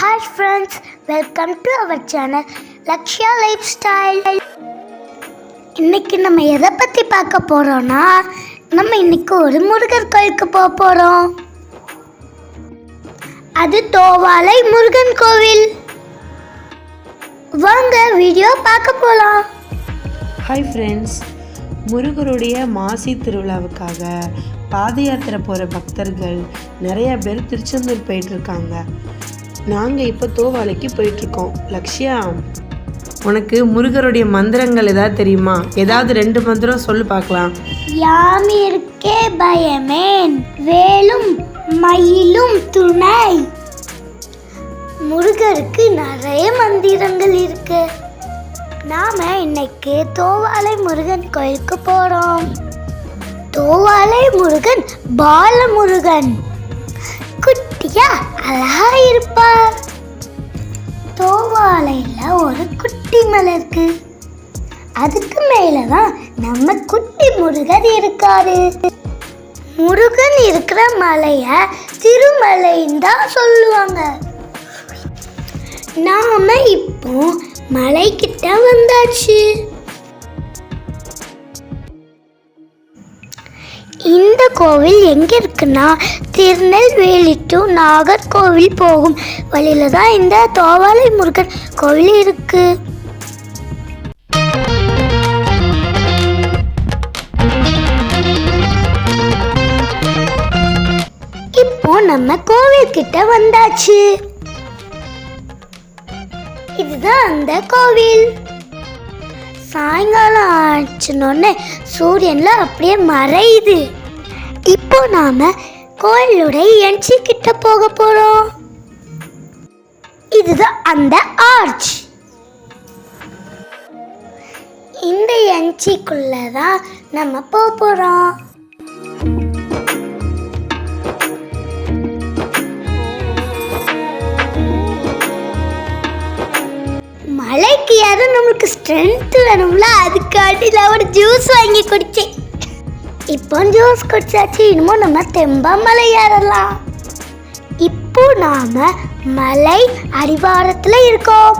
Hi friends welcome to our channel Lakshya life style இன்னைக்கு நம்ம எதை பற்றி பார்க்க போகிறோம்னா நம்ம இன்னைக்கு ஒரு முருகர் கோயிலுக்கு போக போகிறோம் அது தோவாலை முருகன் கோவில். வாங்க வீடியோ பார்க்க போகலாம் ஹாய் ஃப்ரெண்ட்ஸ் முருகருடைய மாசி திருவிழாவுக்காக பாத யாத்திரை போகிற பக்தர்கள் நிறைய பேர் திருச்செந்தூர் போயிட்டுருக்காங்க நாங்கள் இப்போ தோவாலைக்கு போயிட்டுருக்கோம். லக்ஷ்யா. உனக்கு முருகருடைய மந்திரங்கள் ஏதாவது தெரியுமா? ஏதாவது ரெண்டு மந்திரம் சொல்லு பார்க்கலாம். யாமிருக்கே பயமேன் வேலும் மயிலும் துணை. முருகருக்கு நிறைய மந்திரங்கள் இருக்கு. நாம இன்னைக்கு தோவாலை முருகன் கோயிலுக்கு போறோம். தோவாலை முருகன் பாலமுருகன். குட்டியா மலை இருக்கு அதுக்கு மேலதான் நம்ம குட்டி முருகர் இருக்காரு. முருகன் இருக்கிற மலைய திருமலைன்னு தான் சொல்லுவாங்க. நாம இப்போ மலைக்கிட்ட வந்தாச்சு. இந்த கோவில் எங்க இருக்குன்னா திருநெல்வேலி டு நாகர்கோவில் போகும் வழியில தான் இந்த தோவாலை முருகன் கோவில் இருக்கு. இப்போ நம்ம கோவில் கிட்ட வந்தாச்சு. இதுதான் அந்த கோவில். சாயங்காலம் ஆச்சுனோடனே சூரியன்ல அப்படியே மறையுது. இப்போ நாம கோயிலுடைய என்ட்ரி கிட்ட போக போறோம். இதுதான் அந்த ஆர்ச் இந்த என்ட்ரிக்குள்ள தான் நம்ம போக போறோம். நம்மளுக்கு ஸ்ட்ரென்த் வேணும்ல அதுக்காண்டி நான் ஒரு ஜூஸ் வாங்கி குடிச்சேன். இப்போ ஜூஸ் குடிச்சாச்சு இனிமோ நம்ம தெம்பா மலை ஏறலாம். இப்போ நாம மலை அடிவாரத்துல இருக்கோம்.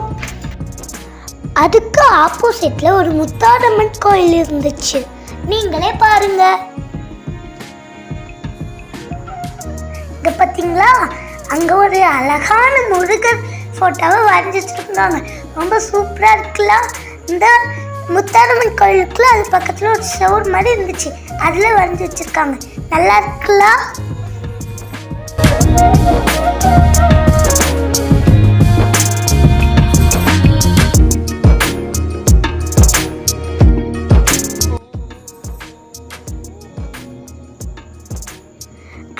அதுக்கு ஆப்போசிட்ல ஒரு முத்தாரம்மன் கோயில் இருந்துச்சு. நீங்களே பாருங்க. இங்க பாத்தீங்களா? அங்க ஒரு அழகான முருகன் போட்டோவை வரைஞ்சி இருந்தாங்க. ரொம்ப சூப்பராக இருக்குல்ல. இந்த முத்தாரம்மன் கோயிலுக்குள்ள அது பக்கத்தில் ஒரு ஷவர் மாதிரி இருந்துச்சு. அதில் வரைஞ்சி வச்சிருக்காங்க. நல்லா இருக்குல்ல?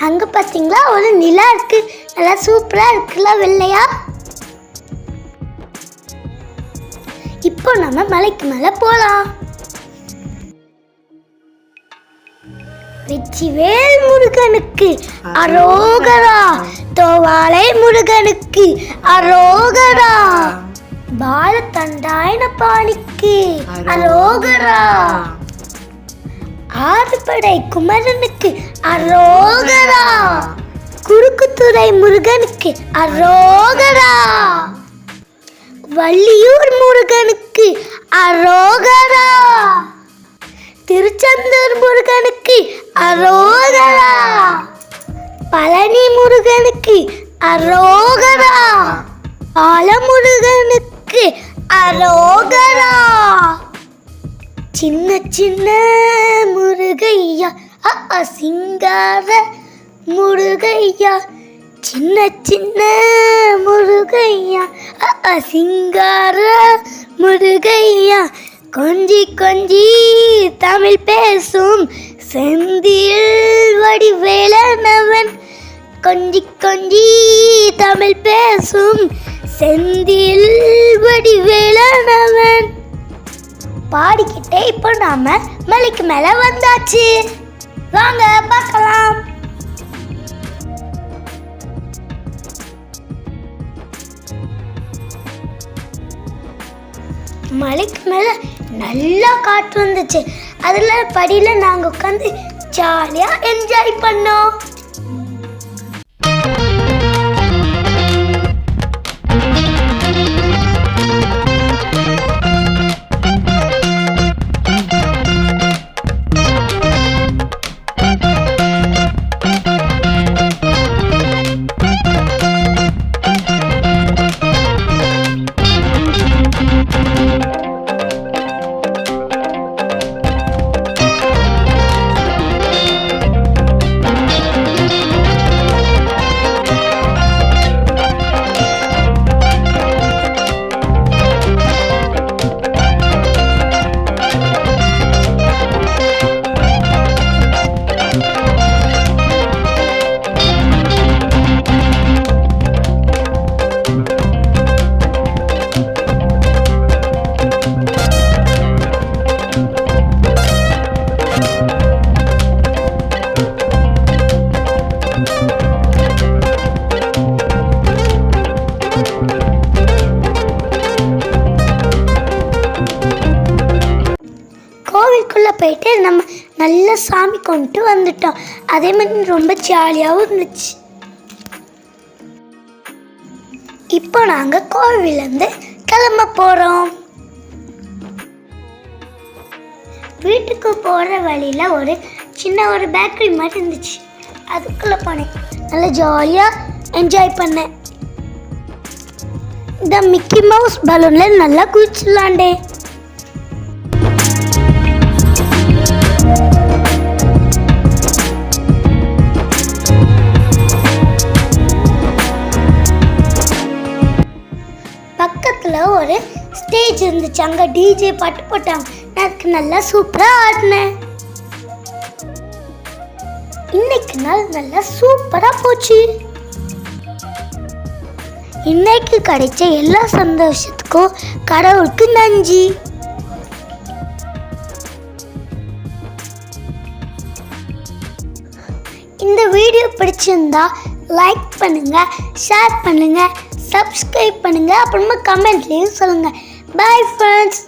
அங்கே பார்த்தீங்களா ஒரு நிலா இருக்கு. நல்லா சூப்பராக இருக்குல்ல வெள்ளையா? இப்போ நம்ம மலைக்கு மேல போலாம். வெற்றிவேல் முருகனுக்கு அரோகரா. தோவாலை முருகனுக்கு அரோகரா. பாலத்தண்டாயன பாணிக்கு அரோகரா. ஆறுபடை குமரனுக்கு அரோகரா. குறுக்குத்துறை முருகனுக்கு அரோகரா. வள்ளியூர் முருகனுக்கு முருகனுக்கு அரோகரா. திருச்செந்தூர் முருகனுக்கு அரோகரா. பழனி முருகனுக்கு அரோகரா. ஆலமுருகனுக்கு அரோகரா. சின்ன சின்ன முருகையா அ சிங்கார முருகையா. சின்ன சின்ன முருகையா சிங்கார முருகையா. கொஞ்சி கொஞ்சி தமிழ் பேசும் செந்தில் வடிவேலனவன். கொஞ்சி கொஞ்சி தமிழ் பேசும் செந்தில் வடிவேலனவன். பாடிக்கிட்டே இப்போ நாம மலைக்கு மேலே வந்தாச்சு. வாங்க பார்க்கலாம். மலைக்கு மேலே நல்லா காற்று வந்துச்சு. அதில் படியில் நாங்கள் உட்காந்து ஜாலியாக என்ஜாய் பண்ணோம். போயிட்டு நம்ம நல்ல சாமி கொண்டு வந்துட்டோம். அதே மாதிரி ரொம்ப ஜாலியாகவும் இருந்துச்சு. இப்போ நாங்கள் கோவிலேருந்து கிளம்ப போகிறோம் வீட்டுக்கு போகிற வழியில் ஒரு சின்ன ஒரு பேக்கரி மாதிரி இருந்துச்சு. அதுக்குள்ளே போனேன். நல்லா ஜாலியாக என்ஜாய் பண்ணேன். இந்த மிக்கி மவுஸ் பலூனில் நல்லா குதிச்சுலாண்டே இருந்துச்சு அங்கே டிஜே பாட்டு போட்டாங்க. நான் அதுக்கு நல்லா சூப்பராக ஆடினேன். இன்னைக்கு நாள் நல்லா சூப்பராக போச்சு. இன்னைக்கு கிடைச்ச எல்லா சந்தோஷத்துக்கும் கடவுளுக்கு நன்றி. இந்த வீடியோ பிடிச்சிருந்தா லைக் பண்ணுங்க ஷேர் பண்ணுங்க சப்ஸ்கிரைப் பண்ணுங்க அப்புறமா கமெண்ட்லேயும் சொல்லுங்கள் பை ஃப்ரெண்ட்ஸ்